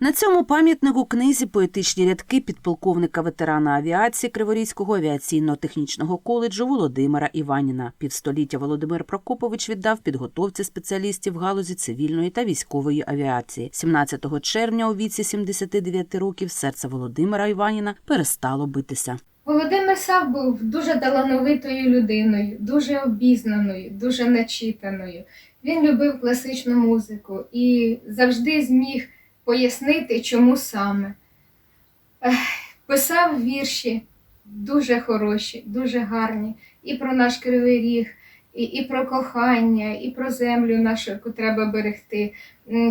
На цьому пам'ятнику книзі поетичні рядки підполковника ветерана авіації Криворізького авіаційно-технічного коледжу Володимира Іваніна. Півстоліття Володимир Прокопович віддав підготовці спеціалістів в галузі цивільної та військової авіації. 17 червня у віці 79 років серце Володимира Іваніна перестало битися. Володимир Сав був дуже талановитою людиною, дуже обізнаною, дуже начитаною. Він любив класичну музику і завжди зміг пояснити, чому саме. Ех, Писав вірші дуже хороші, дуже гарні, і про наш кривий ріг, і, і про кохання, і про землю нашу, яку треба берегти.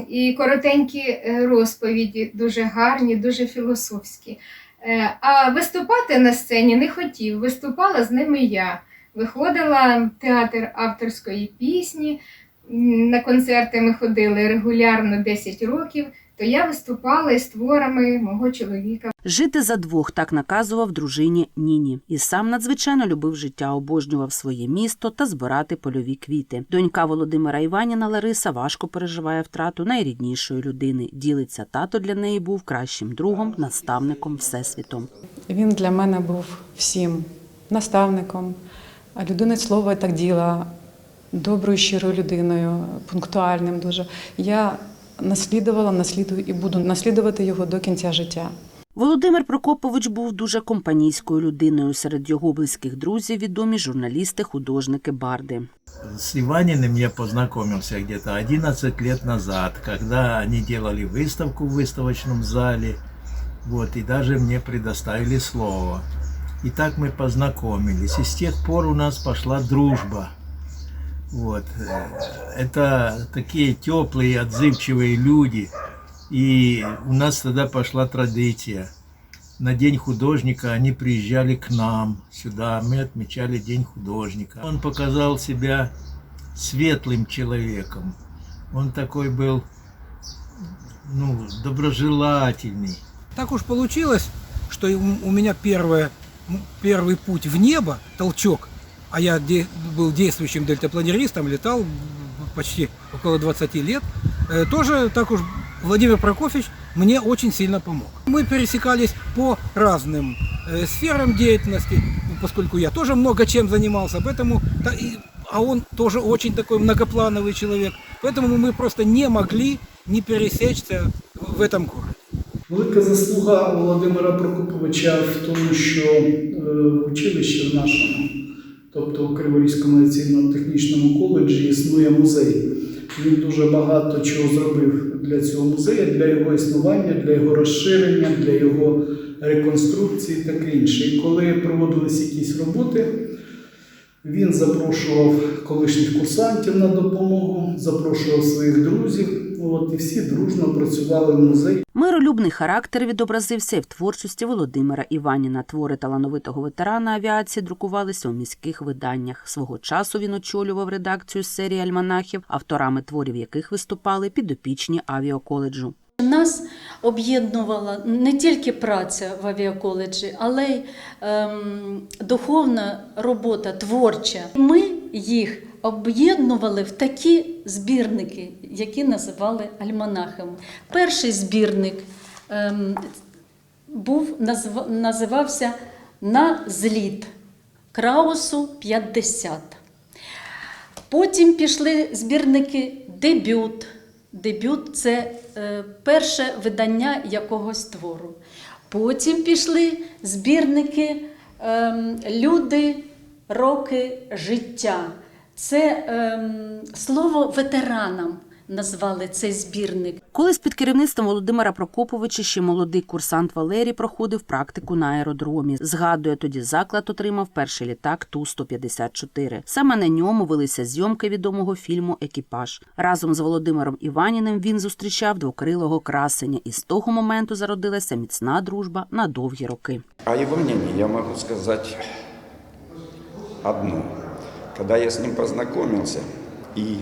І коротенькі е, розповіді, дуже гарні, дуже філософські. Е, А виступати на сцені не хотів. Виступала з ними я. Виходила в театр авторської пісні. На концерти ми ходили регулярно 10 років, то я виступала із творами мого чоловіка. Жити за двох так наказував дружині Ніні. І сам надзвичайно любив життя, обожнював своє місто та збирати польові квіти. Донька Володимира Іваніна Лариса важко переживає втрату найріднішої людини. Ділиться тато для неї був кращим другом, наставником, всесвітом. Він для мене був всім наставником, а людиною слова так діла, доброю, щирою людиною, пунктуальним дуже. Я наслідувала, наслідую і буду наслідувати його до кінця життя. Володимир Прокопович був дуже компанійською людиною. Серед його близьких друзів відомі журналісти, художники, барди. С Иваниным я познакомился где-то 11 лет назад, когда они делали выставку в выставочном зале, вот, и даже мне предоставили слово. И так мы познакомились, и с тех пор у нас пошла дружба. Вот. Это такие теплые, отзывчивые люди, и у нас тогда пошла традиция. На День художника они приезжали к нам сюда, мы отмечали День художника. Он показал себя светлым человеком. Он такой был, ну, доброжелательный. Так уж получилось, что у меня первое, первый путь в небо, толчок, а я де- был действующим дельтапланеристом, летал почти около 20 лет, э, тоже так уж Владимир Прокофьевич мне очень сильно помог. Мы пересекались по разным э, сферам деятельности, поскольку я тоже много чем занимался, поэтому, та- и- а он тоже очень такой многоплановый человек, поэтому мы просто не могли не пересечься в этом городе. Велика заслуга Володимира Прокоповича в тому, що е, в училищі в нашому, тобто в Криворізькому авіаційно-технічному коледжі, існує музей. Він дуже багато чого зробив для цього музею, для його існування, для його розширення, для його реконструкції і таке інше. І коли проводились якісь роботи, він запрошував колишніх курсантів на допомогу, запрошував своїх друзів. От, і всі дружно працювали в музеї. Миролюбний характер відобразився і в творчості Володимира Іваніна. Твори талановитого ветерана авіації друкувалися у міських виданнях. Свого часу він очолював редакцію серії альманахів, авторами творів яких виступали підопічні авіаколеджу. Нас об'єднувала не тільки праця в авіаколеджі, але й ем, духовна робота творча. Ми їх об'єднували в такі збірники, які називали альманахами. Перший збірник ем, був, називався На зліт Краусу 50. Потім пішли збірники Дебют. Дебют це е, перше видання якогось твору. Потім пішли збірники ем, Люди, роки, життя. Це ем, слово ветеранам назвали цей збірник. Колись під керівництвом Володимира Прокоповича ще молодий курсант Валерій проходив практику на аеродромі. Згадує, тоді заклад отримав перший літак Ту-154. Саме на ньому велися зйомки відомого фільму Екіпаж. Разом з Володимиром Іваніним він зустрічав двокрилого красення, і з того моменту зародилася міцна дружба на довгі роки. О его мнении я могу сказать одно. Когда я с ним познакомился, и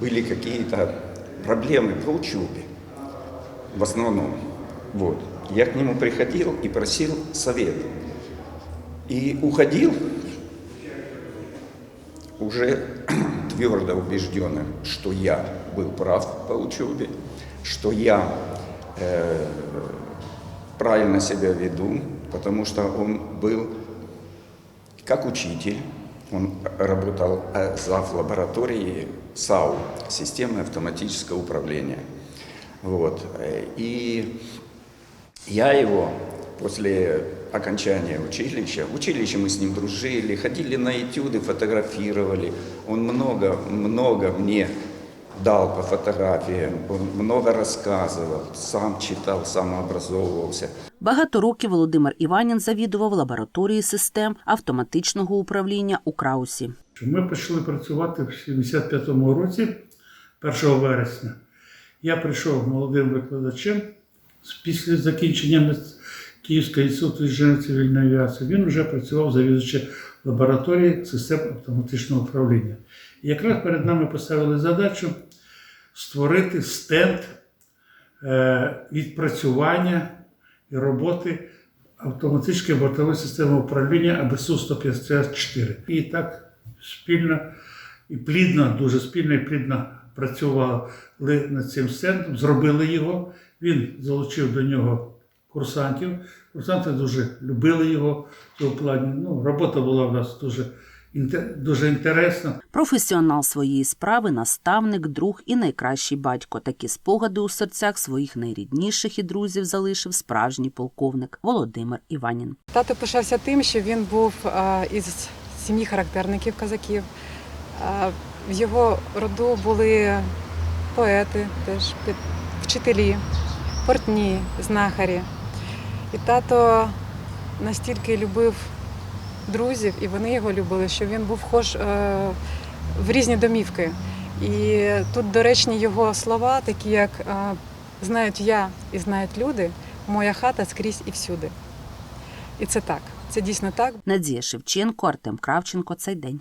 были какие-то проблемы по учебе, в основном, вот, я к нему приходил и просил совет. И уходил уже твердо убежденным, что я был прав по учебе, что я э, правильно себя веду, потому что он был как учитель, он работал э, зав. лаборатории САУ, системы автоматического управления. Вот. И я его после окончания училища, в училище мы с ним дружили, ходили на этюды, фотографировали. Он много, много мне дал по фотографиям, он много рассказывал, сам читал, сам образовывался. Багато років Володимир Іванін завідував лабораторії систем автоматичного управління у Краусі. Ми почали працювати в 75-му році, 1 вересня. Я прийшов молодим викладачем після закінчення Київського інституту інженерної цивільної авіації. Він вже працював завідувачем лабораторії систем автоматичного управління. І якраз перед нами поставили задачу створити стенд е, відпрацювання і роботи автоматичної бортової системи управління АБСУ 154. І так спільно і плідно, дуже спільно і плідно працювали над цим стендом, зробили його. Він залучив до нього курсантів. Курсанти дуже любили його в цьому плані. Ну, робота була в нас дуже, дуже інтересна. Професіонал своєї справи, наставник, друг і найкращий батько. Такі спогади у серцях своїх найрідніших і друзів залишив справжній полковник Володимир Іванін. Тато пишався тим, що він був із сім'ї характерників казаків. В його роду були поети, теж вчителі, портні, знахарі. І тато настільки любив друзів, і вони його любили, що він був хож е, в різні домівки. І тут доречні його слова, такі як е, знають я і знають люди, моя хата скрізь і всюди. І це так. Це дійсно так. Надія Шевченко, Артем Кравченко. Цей день.